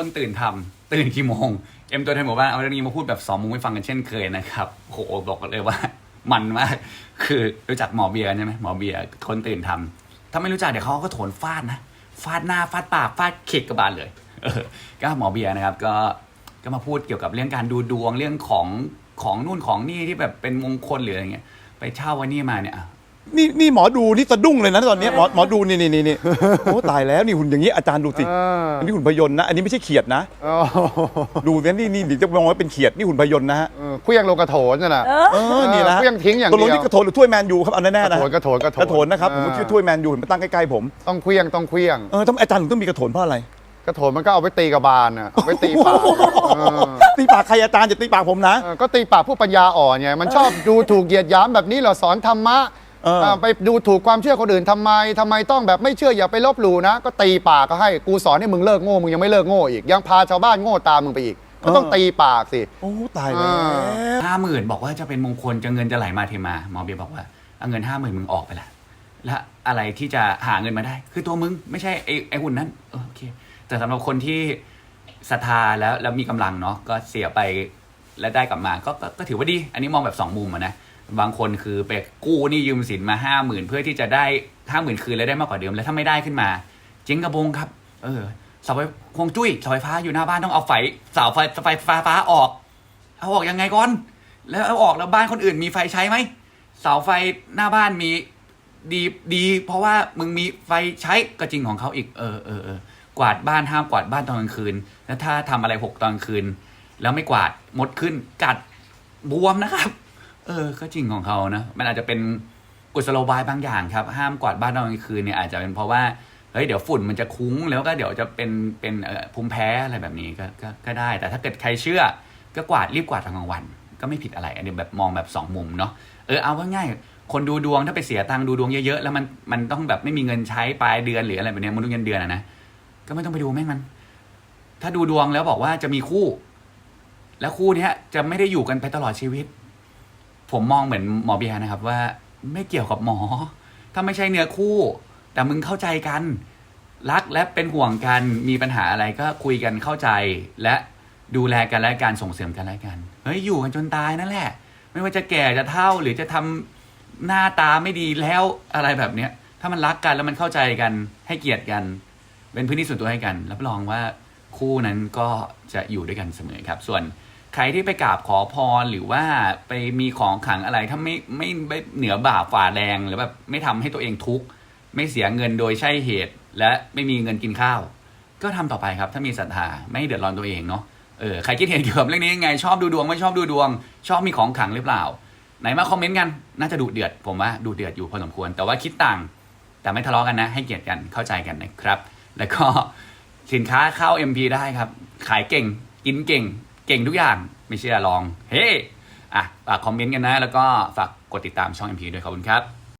ต้นตื่นทำตื่นกี่โมง เอ็มตัวแทนหมู่าเอาเรื่องนี้มาพูดแบบสองมุมให้ฟังกันเช่นเคยนะครับโหบอกเลยว่า มันมากคือรู้จักหมอเบียร์ใช่ไหมหมอเบียร์คนตื่นทำถ้าไม่รู้จักเดี๋ยวเขาก็โถนฟาดนะฟาดหน้าฟาดปากฟาดเข็กกระบาลเลยก็หมอเบียร์นะครับ ก็ก็มาพูดเกี่ยวกับเรื่องการดูดวงเรื่องของของนู่นของนี่ที่แบบเป็นมงคลหรืออะไรเงี้ยไปเช่าวันนี้มาเนี่ย นี่นี่หมอดูนี่สะดุ้งเลยนะตอนเนี้ยหมอหมอดูนี่นี่นี่นี่โอ้ตายแล้วนี่หุ่นอย่างนี้อาจารย์ดูสิเอออันนี้หุ่นพยนต์นะ อันนี้ไม่ใช่เขียดนะ โอ้โหดูเนี่ยนี่นี่เดี๋ยวจะมองว่าเป็นเขียดนี่หุ่นพยนต์นะฮะเออเครื่องลงกระโถนน่ะนะ เออนี่นะเครื่องทิ้งอย่างตกลเดีงยวนี่กระโถนหรือถ้วยแมนยูครับเอาแน่ๆกนะระโถนกระโถนกระโถนกระโถนนะครับผมก็คิดว่าถ้วยแมนยูเห็นมาตั้งใกล้ๆผมต้องเครื่องต้องเครื่องเออทำไมอาจารย์ถึงต้องมีกระโถนเพราะอะไรกระโถนมันก็เอาไว้ตีกระบาลน่ะเอาไว้ตีปากเออตีปากใครอาจารย์จะตีปากผมนะ เออก็ตีปากผู้ปัญญาอ่อนไงมันชอบดูถูกเหยียดหยามแบบนี้เหรอสอนธรรมะ เออเออไปดูถูกความเชื่อคนอื่นทำไมทำไมต้องแบบไม่เชื่ออย่าไปลบหลู่นะ ก็ตีปากก็ให้กูสอนให้มึงเลิกโง่มึงยังไม่เลิกโง่อีกยังพาชาวบ้านโง่ตามมึงไปอีก ก็ต้องตีปากสิ โอ้ตายแล้ว ห้าหมื่นบอกว่าจะเป็นมงคลจะเงินจะไหลมาเทมาหมอเบียร์บอกว่าเอาเงินห้าหมื่นมึงออกไปละแล้วอะไรที่จะหาเงินมาได้ คือตัวมึงไม่ใช่ไอ้ไอ้หุ่นนั้นเออโอเค แต่สำหรับคนที่ศรัทธาแล้วแล้วมีกำลังเนาะก็เสียไปแล้วได้กลับมาก็ก็ก็ถือว่าดี อันนี้มองแบบสองมุมอะนะ บางคนคือไปกู้นี่ยืมสินมาห้าหมื่นเพื่อที่จะได้ห้าหมื่นคืนแล้วได้มากกว่าเดิมแล้วถ้าไม่ได้ขึ้นมา เจ๊งกระบงครับ เออเสาไฟฮวงจุ้ยเสาไฟฟ้าอยู่หน้าบ้านต้องเอาไฟเสาไฟไฟฟ้าฟ้าออก เอาออกยังไงก่อน แล้วเอาออกแล้วบ้านคนอื่นมีไฟใช้ไหมเสาไฟหน้าบ้านมีดีดี เพราะว่ามึงมีไฟใช้ก็จริงของเขาอีกเออเออเออกวาดบ้านห้ามกวาดบ้านตอนกลางคืน แล้วถ้าทำอะไรหกตอนกลางคืน แล้วไม่กวาดมดขึ้นกัดบวมนะครับ ออ ก็จริงของเขานะ มันอาจจะเป็นกุศโลบายบางอย่างครับ ห้ามกวาดบ้านตอนกลางคืนเนี่ยอาจจะเป็นเพราะว่า เฮ้ย เดี๋ยวฝุ่นมันจะคุ้ง แล้วก็เดี๋ยวจะเป็นเป็นภูมิแพ้อะไรแบบนี้ก็ก็ก็ได้ แต่ถ้าเกิดใครเชื่อ ก็กวาดรีบกวาดตอนกลางวัน ก็ไม่ผิดอะไร อันนี้แบบมองแบบสองมุมเนาะ เออ เอาว่าง่าย คนดูดวงถ้าไปเสียตังค์ดูดวงเยอะๆ แล้วมันมันต้องแบบไม่มีเงินใช้ปลายเดือนหรืออะไรแบบนี้ยมนุษย์เงินเดือนอะนะ ก็ไม่ต้องไปดูแม่งมัน ถ้าดูดวงแล้วบอกว่าจะมีคู่ แล้วคู่เนี้ยจะไม่ได้อยู่กันไปตลอดชีวิต ผมมองเหมือนหมอเบียร์นะครับว่าไม่เกี่ยวกับหมอ ถ้าไม่ใช่เนื้อคู่ แต่มึงเข้าใจกัน รักและเป็นห่วงกันมีปัญหาอะไรก็คุยกันเข้าใจ และดูแลกันและการส่งเสริมกันและกันเฮ้ยอยู่กันจนตายนั่นแหละ ไม่ว่าจะแก่จะเฒ่าหรือจะทำหน้าตาไม่ดีแล้วอะไรแบบเนี้ย ถ้ามันรักกันแล้วมันเข้าใจกันให้เกียรติกัน เป็นพื้นที่ส่วนตัวให้กันรับรองว่าคู่นั้นก็จะอยู่ด้วยกันเสมอครับ ส่วน ใครที่ไปกราบขอพรหรือว่าไปมีของขังอะไรถ้าไม่ไม่เหนือบาปฝ่าแรงหรือแบบไม่ทำให้ตัวเองทุกข์ไม่เสียเงินโดยใช่เหตุ และไม่มีเงินกินข้าว ก็ทำต่อไปครับ ถ้ามีศรัทธาไม่เดือดร้อนตัวเองเนาะเออใครคิดเห็นเกี่ยวกับเรื่องนี้ยังไงชอบดูดวงไม่ชอบดูดวง ชอบมีของขังหรือเปล่า ไหนมาคอมเมนต์กันน่าจะดูเดือด ผมว่าดูเดือดอยู่พอสมควร แต่ว่าคิดต่าง แต่ไม่ทะเลาะกันนะ ให้เกียรติกันเข้าใจกันนะครับ แล้วก็สินค้าเข้า MP ได้ครับ ขายเก่งกินเก่ง เก่งทุกอย่างไม่เชื่อลอง เฮ้อะฝากคอมเมนต์กันนะ แล้วก็ฝากกดติดตามช่อง MP ด้วยขอบคุณครับ